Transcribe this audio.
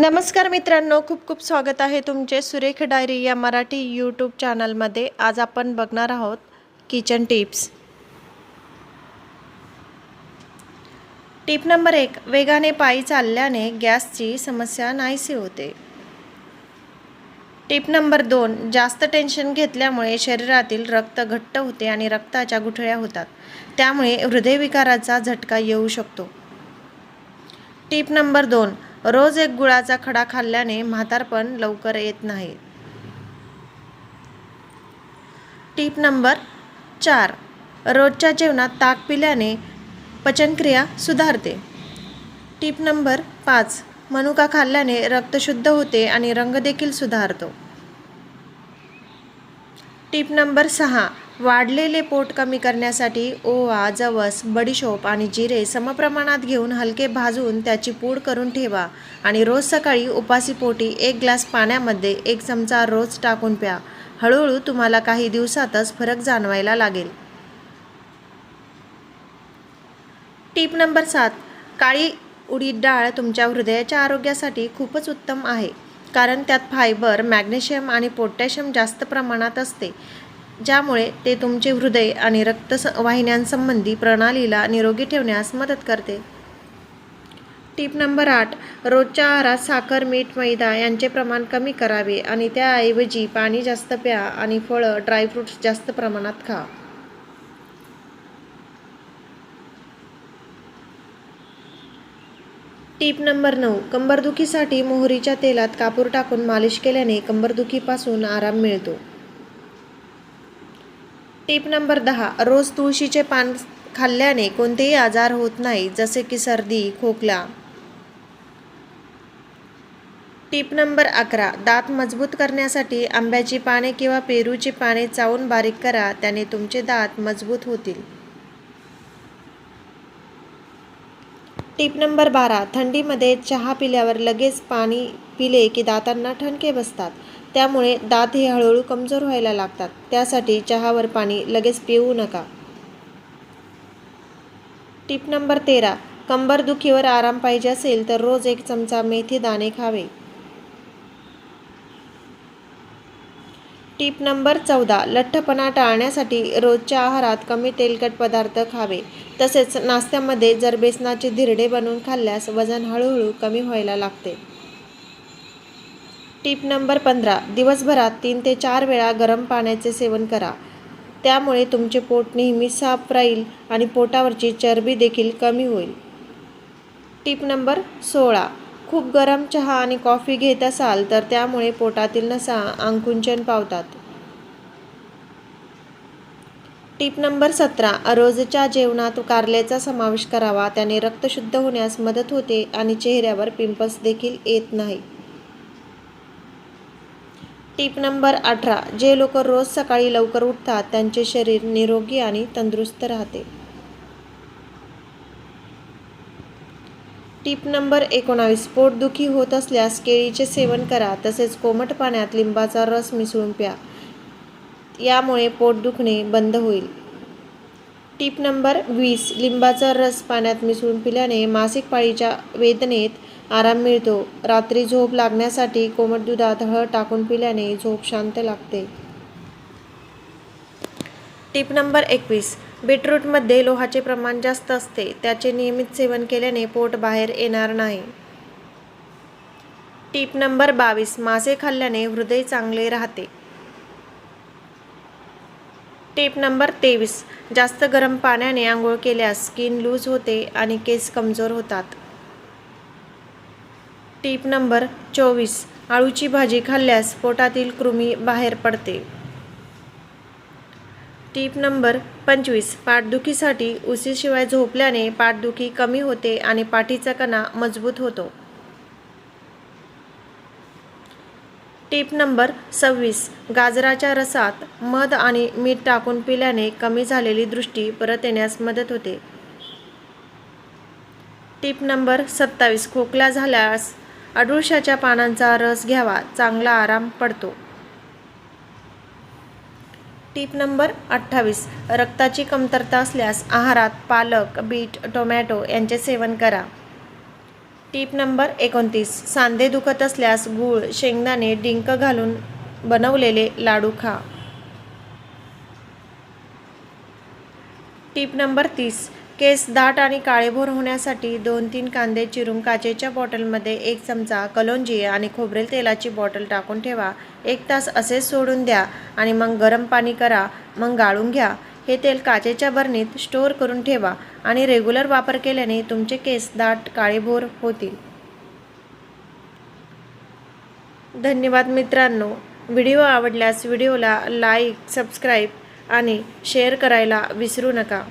नमस्कार मित्रांनो खूप खूप स्वागत आहे तुमचे सुरेख डायरी या मराठी यूट्यूब चॅनलमध्ये. आज आपण बघणार आहोत किचन टिप्स. टिप नंबर एक वेगाने पायी चालल्याने गॅसची समस्या नाहीशी होते. टिप नंबर दोन जास्त टेन्शन घेतल्यामुळे शरीरातील रक्त घट्ट होते आणि रक्ताच्या गुठळ्या होतात. त्यामुळे हृदयविकाराचा झटका येऊ शकतो. टिप नंबर दोन रोज एक गुळाचा खडा खाल्ल्याने म्हातारपण लवकर येत नाही. टीप नंबर चार. रोजच्या जेवणात ताक पिल्याने पचनक्रिया सुधारते. टीप नंबर पाच. मनुका खाल्ल्याने रक्त शुद्ध होते आणि रंग देखील सुधारतो. टीप नंबर सहा. वाढलेले पोट कमी करण्यासाठी ओवा जवस बडीशोप आणि जिरे समप्रमाणात घेऊन हलके भाजून त्याची पूड करून ठेवा आणि रोज सकाळी उपासीपोटी एक ग्लास पाण्यामध्ये एक चमचा रोज टाकून प्या. हळूहळू तुम्हाला काही दिवसातच फरक जाणवायला लागेल. टीप नंबर सात. काळी उडीद डाळ तुमच्या हृदयाच्या आरोग्यासाठी खूपच उत्तम आहे कारण त्यात फायबर मॅग्नेशियम आणि पोटॅशियम जास्त प्रमाणात असते. ज्यामुळे ते तुमचे हृदय आणि रक्त वाहिन्यांसंबंधी प्रणालीला निरोगी ठेवण्यास मदत करते. टीप नंबर आठ रोजच्या आहारात साखर मीठ मैदा यांचे प्रमाण कमी करावे आणि त्याऐवजी पाणी जास्त प्या आणि फळं ड्रायफ्रूट्स जास्त प्रमाणात खा. टीप नंबर नऊ कंबरदुखीसाठी मोहरीच्या तेलात कापूर टाकून मालिश केल्याने कंबरदुखीपासून आराम मिळतो. टीप नंबर दहा. रोज तुळशीचे पान खाल्ल्याने कोणतेही आजार होत नाही जसे की सर्दी खोकला. टीप नंबर अकरा. दात मजबूत करण्यासाठी आंब्याची पाने किंवा पेरूची पाने चावून बारीक करा त्याने तुमचे दात मजबूत होतील. टीप नंबर बारा. थंडीमध्ये चहा पिल्यावर लगेच पाणी पिले की दातांना ठणके बसतात. त्यामुळे दात हे हळूहळू कमजोर व्हायला लागतात. त्यासाठी चहावर पाणी लगेच पिऊ नका. टीप नंबर तेरा. कंबरदुखीवर आराम पाहिजे असेल तर रोज एक चमचा मेथी दाणे खावे. टीप नंबर चौदा. लठ्ठपणा टाळण्यासाठी रोजच्या आहारात कमी तेलकट पदार्थ खावे. तसेच नाश्त्यामध्ये जर बेसनाचे धिरडे बनवून खाल्ल्यास वजन हळूहळू कमी व्हायला लागते. टीप नंबर पंधरा दिवसभरात तीन ते चार वेळा गरम पाण्याचे सेवन करा. त्यामुळे तुमचे पोट नेहमी साफ राहील आणि पोटावरची चरबी देखील कमी होईल. टीप नंबर सोळा खूप गरम चहा आणि कॉफी घेत असाल तर त्यामुळे पोटातील नसा आंकुंचन पावतात. टीप नंबर सतरा रोजच्या जेवणात कारल्याचा समावेश करावा. त्याने रक्त शुद्ध होण्यास मदत होते आणि चेहऱ्यावर पिंपल्स देखील येत नाही. टीप नंबर अठरा. जे लोक रोज सकाळी लवकर उठतात त्यांचे शरीर निरोगी आणि तंदुरुस्त राहते. टीप नंबर एकोणावीस. पोटदुखी होत असल्यास केळीचे सेवन करा तसेच कोमट पाण्यात लिंबाचा रस मिसळून प्या. यामुळे पोट दुखणे बंद होईल. टीप नंबर वीस. लिंबाचा रस पाण्यात मिसळून पिल्याने मासिक पाळीच्या वेदनेत आराम मिळतो. रात्री झोप लागण्यासाठी कोमट दुधात हळद टाकून पिल्याने झोप शांत लागते. टीप नंबर एकवीस. बीटरूटमध्ये लोहाचे प्रमाण जास्त असते. त्याचे नियमित सेवन केल्याने पोट बाहेर येणार नाही. टीप नंबर बावीस. मासे खाल्ल्याने हृदय चांगले राहते. टीप नंबर तेवीस. जास्त गरम पाण्याने आंघोळ केल्यास स्किन लूज होते आणि केस कमजोर होतात. टीप नंबर चोवीस. आळूची भाजी खाल्ल्यास पोटातील कृमी बाहेर पडते. टीप नंबर पंचवीस. पाठदुखीसाठी उशीशिवाय झोपल्याने पाठदुखी कमी होते आणि पाठीचा कणा मजबूत होतो. टीप नंबर सव्वीस. गाजराच्या रसात मध आणि मीठ टाकून पिल्याने कमी झालेली दृष्टी परत येण्यास मदत होते. टीप नंबर सत्तावीस. खोकला झाल्यास अडुळशाच्या पानांचा रस घ्यावा चांगला आराम पडतो. टीप नंबर अठ्ठावीस. रक्ताची कमतरता असल्यास आहारात पालक बीट टोमॅटो यांचे सेवन करा. टीप नंबर एकोणतीस. सांधे दुखत असल्यास गूळ शेंगदाणे डिंक घालून बनवलेले लाडू खा. टीप नंबर तीस. केस दाट आणि काळेभोर होण्यासाठी दोन तीन कांदे चिरून काचेच्या बॉटलमध्ये एक चमचा कलोंजी आणि खोबरेल तेलाची बॉटल टाकून ठेवा. एक तास असेच सोडून द्या आणि मग गरम पाणी करा. मग गाळून घ्या. हे तेल काचेच्या बरणीत स्टोअर करून ठेवा आणि रेग्युलर वापर केल्याने तुमचे केस दाट काळेभोर होतील. धन्यवाद मित्रांनो. व्हिडिओ आवडल्यास व्हिडिओला लाईक सबस्क्राईब आणि शेअर करायला विसरू नका.